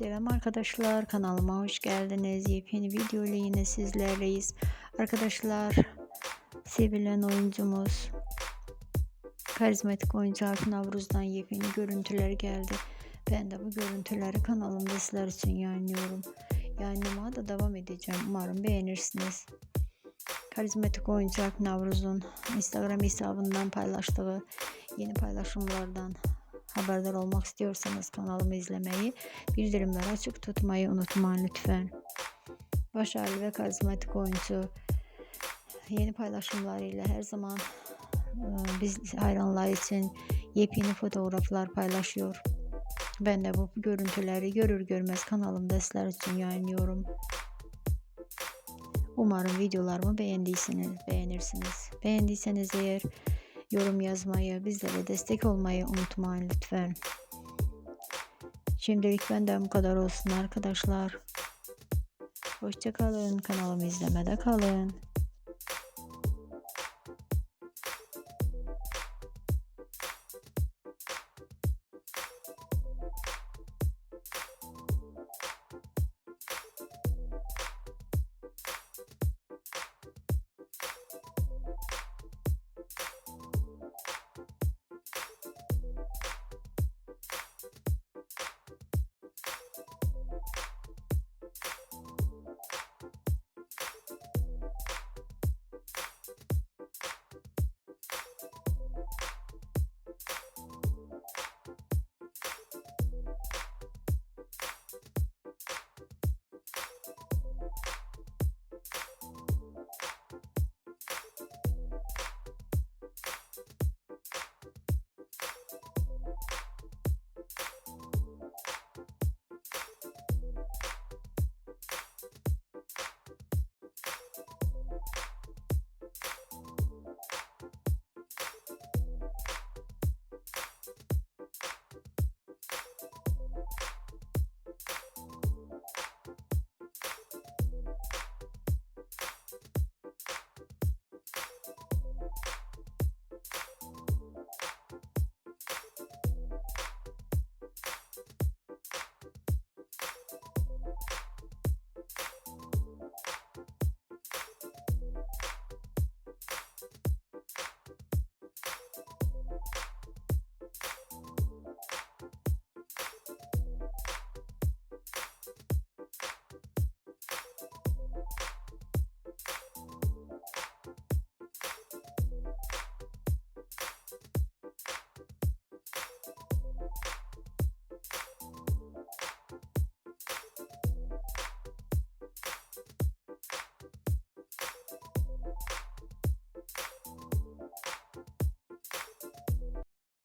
Selam arkadaşlar kanalıma hoş geldiniz. Yepyeni video ile yine sizlerleyiz. Arkadaşlar sevilen oyuncumuz karizmatik oyuncu Akın Avruz'dan yepyeni görüntüler geldi. Ben de bu görüntüleri kanalımda sizler için yayınlıyorum. Yayınlamaya da devam edeceğim. Umarım beğenirsiniz. Karizmatik oyuncu Akın Avruz'un Instagram hesabından paylaştığı yeni paylaşımlardan haberdar olmak istiyorsanız kanalımı izlemeyi, bildirimleri açık tutmayı unutmayın lütfen. Başarılı ve karizmatik oyuncu yeni paylaşımlarıyla her zaman e, biz hayranlar için yepyeni fotoğraflar paylaşıyor. Ben de bu görüntüleri görür görmez kanalımda sizler için yayınlıyorum. Umarım videolarımı beğendiyseniz beğenirsiniz. Beğendiyseniz eğer yorum yazmayı, bizlere destek olmayı unutmayın lütfen. Şimdilik benden bu kadar olsun arkadaşlar. Hoşçakalın. Kanalımı izlemede kalın.